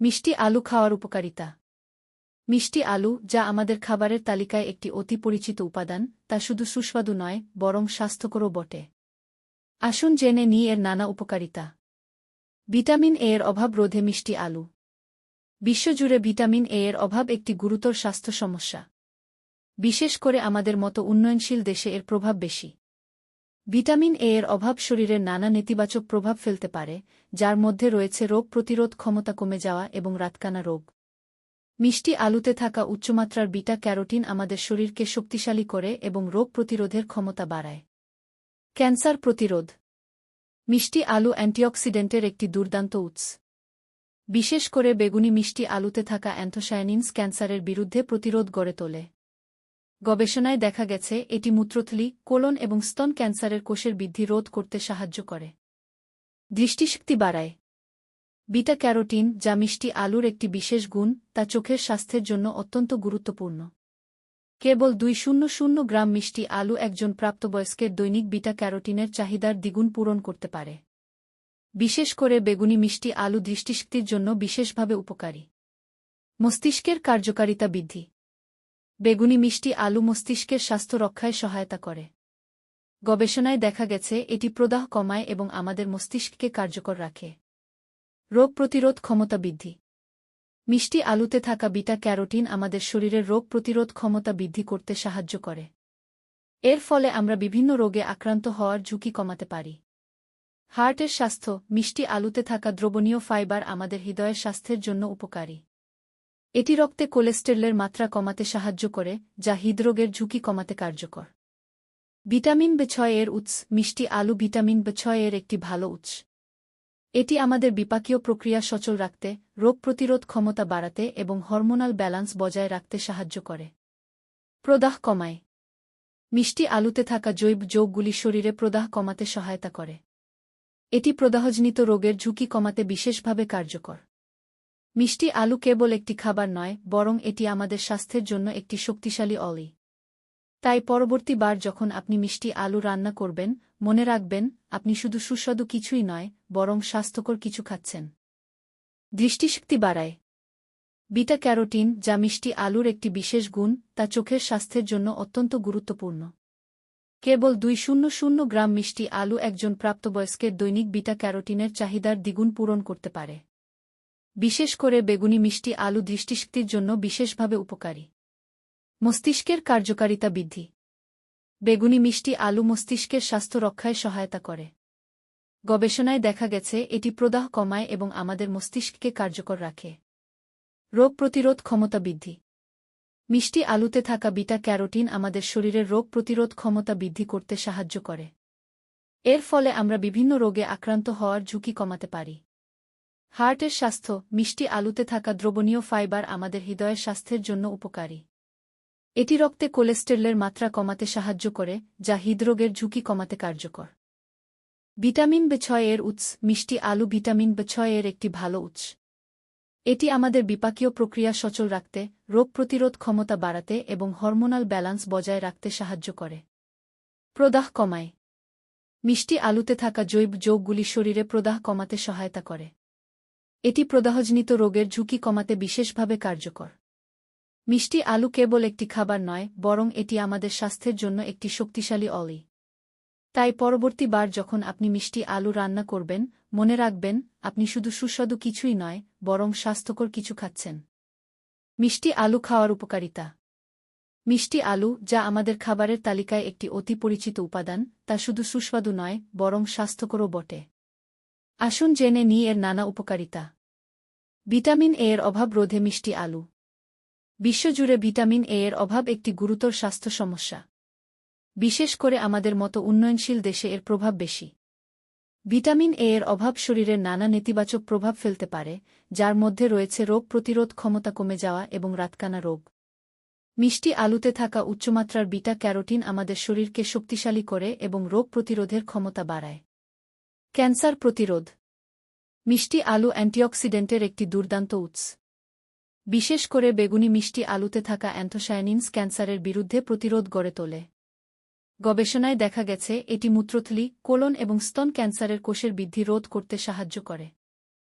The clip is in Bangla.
মিষ্টি আলু খাওয়ার উপকারিতা। মিষ্টি আলু, যা আমাদের খাবারের তালিকায় একটি অতি পরিচিত উপাদান, তা শুধু সুস্বাদু নয়, বরং স্বাস্থ্যকরও বটে। আসুন জেনে নিই এর নানা উপকারিতা। ভিটামিন এ এর অভাব রোধে মিষ্টি আলু। বিশ্বজুড়ে ভিটামিন এ এর অভাব একটি গুরুতর স্বাস্থ্য সমস্যা। বিশেষ করে আমাদের মতো উন্নয়নশীল দেশে এর প্রভাব বেশি। ভিটামিন এ এর অভাব শরীরের নানা নেতিবাচক প্রভাব ফেলতে পারে, যার মধ্যে রয়েছে রোগ প্রতিরোধ ক্ষমতা কমে যাওয়া এবং রাতকানা রোগ। মিষ্টি আলুতে থাকা উচ্চমাত্রার বিটা ক্যারোটিন আমাদের শরীরকে শক্তিশালী করে এবং রোগ প্রতিরোধের ক্ষমতা বাড়ায়। ক্যান্সার প্রতিরোধ। মিষ্টি আলু অ্যান্টিঅক্সিডেন্টের একটি দুর্দান্ত উৎস। বিশেষ করে বেগুনি মিষ্টি আলুতে থাকা অ্যান্থোসায়ানিনস ক্যান্সারের বিরুদ্ধে প্রতিরোধ গড়ে তোলে। গবেষণায় দেখা গেছে, এটি মূত্রথলি, কোলন এবং স্তন ক্যান্সারের কোষের বৃদ্ধি রোধ করতে সাহায্য করে। দৃষ্টিশক্তি বাড়ায়। বিটা ক্যারোটিন যা মিষ্টি আলুর একটি বিশেষ গুণ, তা চোখের স্বাস্থ্যের জন্য অত্যন্ত গুরুত্বপূর্ণ। কেবল দুই শূন্য শূন্য গ্রাম মিষ্টি আলু একজন প্রাপ্তবয়স্কের দৈনিক বিটা ক্যারোটিনের চাহিদার দ্বিগুণ পূরণ করতে পারে। বিশেষ করে বেগুনি মিষ্টি আলু দৃষ্টিশক্তির জন্য বিশেষভাবে উপকারী। মস্তিষ্কের কার্যকারিতা বৃদ্ধি। বেগুনি মিষ্টি আলু মস্তিষ্কের স্বাস্থ্য রক্ষায় সহায়তা করে। গবেষণায় দেখা গেছে, এটি প্রদাহ কমায় এবং আমাদের মস্তিষ্ককে কার্যকর রাখে। রোগ প্রতিরোধ ক্ষমতা বৃদ্ধি। মিষ্টি আলুতে থাকা বিটা ক্যারোটিন আমাদের শরীরের রোগ প্রতিরোধ ক্ষমতা বৃদ্ধি করতে সাহায্য করে। এর ফলে আমরা বিভিন্ন রোগে আক্রান্ত হওয়ার ঝুঁকি কমাতে পারি। হার্টের স্বাস্থ্য, মিষ্টি আলুতে থাকা দ্রবণীয় ফাইবার আমাদের হৃদয়ের স্বাস্থ্যের জন্য উপকারী। এটি রক্তে কোলেস্টেরলের মাত্রা কমাতে সাহায্য করে, যা হৃদরোগের ঝুঁকি কমাতে কার্যকর। ভিটামিন বে ছয় এর উৎস, মিষ্টি আলু ভিটামিন বে ছয় এর একটি ভালো উৎস। এটি আমাদের বিপাকীয় প্রক্রিয়া সচল রাখতে, রোগ প্রতিরোধ ক্ষমতা বাড়াতে এবং হরমোনাল ব্যালান্স বজায় রাখতে সাহায্য করে। প্রদাহ কমায়। মিষ্টি আলুতে থাকা জৈব যোগগুলি শরীরে প্রদাহ কমাতে সহায়তা করে। এটি প্রদাহজনিত রোগের ঝুঁকি কমাতে বিশেষভাবে কার্যকর। মিষ্টি আলু কেবল একটি খাবার নয়, বরং এটি আমাদের স্বাস্থ্যের জন্য একটি শক্তিশালী অলি। তাই পরবর্তী বার যখন আপনি মিষ্টি আলু রান্না করবেন, মনে রাখবেন, আপনি শুধু সুস্বাদু কিছুই নয়, বরং স্বাস্থ্যকর কিছু খাচ্ছেন। দৃষ্টিশক্তি বাড়ায়। বিটা ক্যারোটিন, যা মিষ্টি আলুর একটি বিশেষ গুণ, তা চোখের স্বাস্থ্যের জন্য অত্যন্ত গুরুত্বপূর্ণ। কেবল দুই শূন্য শূন্য গ্রাম মিষ্টি আলু একজন প্রাপ্তবয়স্কের দৈনিক বিটা ক্যারোটিনের চাহিদার দ্বিগুণ পূরণ করতে পারে। বিশেষ করে বেগুনি মিষ্টি আলু দৃষ্টিশক্তির জন্য বিশেষভাবে উপকারী। মস্তিষ্কের কার্যকারিতা বৃদ্ধি। বেগুনি মিষ্টি আলু মস্তিষ্কের স্বাস্থ্য রক্ষায় সহায়তা করে। গবেষণায় দেখা গেছে, এটি প্রদাহ কমায় এবং আমাদের মস্তিষ্ককে কার্যকর রাখে। রোগ প্রতিরোধ ক্ষমতা বৃদ্ধি। মিষ্টি আলুতে থাকা বিটা ক্যারোটিন আমাদের শরীরের রোগ প্রতিরোধ ক্ষমতা বৃদ্ধি করতে সাহায্য করে। এর ফলে আমরা বিভিন্ন রোগে আক্রান্ত হওয়ার ঝুঁকি কমাতে পারি। হার্টের স্বাস্থ্য, মিষ্টি আলুতে থাকা দ্রবণীয় ফাইবার আমাদের হৃদয়ের স্বাস্থ্যের জন্য উপকারী। এটি রক্তে কোলেস্টেরলের মাত্রা কমাতে সাহায্য করে, যা হৃদরোগের ঝুঁকি কমাতে কার্যকর। ভিটামিন বে এর উৎস, মিষ্টি আলু ভিটামিন বে এর একটি ভালো উৎস। এটি আমাদের বিপাকীয় প্রক্রিয়া সচল রাখতে, রোগ প্রতিরোধ ক্ষমতা বাড়াতে এবং হরমোনাল ব্যালান্স বজায় রাখতে সাহায্য করে। প্রদাহ কমায়। মিষ্টি আলুতে থাকা জৈব যোগগুলি শরীরে প্রদাহ কমাতে সহায়তা করে। এটি প্রদাহজনিত রোগের ঝুঁকি কমাতে বিশেষভাবে কার্যকর। মিষ্টি আলু কেবল একটি খাবার নয়, বরং এটি আমাদের স্বাস্থ্যের জন্য একটি শক্তিশালী অলি। তাই পরবর্তী বার যখন আপনি মিষ্টি আলু রান্না করবেন, মনে রাখবেন, আপনি শুধু সুস্বাদু কিছুই নয়, বরং স্বাস্থ্যকর কিছু খাচ্ছেন। মিষ্টি আলু খাওয়ার উপকারিতা। মিষ্টি আলু, যা আমাদের খাবারের তালিকায় একটি অতি পরিচিত উপাদান, তা শুধু সুস্বাদু নয়, বরং স্বাস্থ্যকরও বটে। আসুন জেনে নিই এর নানা উপকারিতা। ভিটামিন এ এর অভাব রোধে মিষ্টি আলু। বিশ্বজুড়ে ভিটামিন এ এর অভাব একটি গুরুতর স্বাস্থ্য সমস্যা। বিশেষ করে আমাদের মতো উন্নয়নশীল দেশে এর প্রভাব বেশি। ভিটামিন এ এর অভাব শরীরের নানা নেতিবাচক প্রভাব ফেলতে পারে, যার মধ্যে রয়েছে রোগ প্রতিরোধ ক্ষমতা কমে যাওয়া এবং রাতকানা রোগ। মিষ্টি আলুতে থাকা উচ্চমাত্রার বিটা ক্যারোটিন আমাদের শরীরকে শক্তিশালী করে এবং রোগ প্রতিরোধের ক্ষমতা বাড়ায়। ক্যান্সার প্রতিরোধ। মিষ্টি আলু অ্যান্টিঅক্সিডেন্টের একটি দুর্দান্ত উৎস। বিশেষ করে বেগুনি মিষ্টি আলুতে থাকা অ্যান্থোসায়ানিন্স ক্যান্সারের বিরুদ্ধে প্রতিরোধ গড়ে তোলে। গবেষণায় দেখা গেছে, এটি মূত্রথলি, কোলন এবং স্তন ক্যান্সারের কোষের বৃদ্ধি রোধ করতে সাহায্য করে।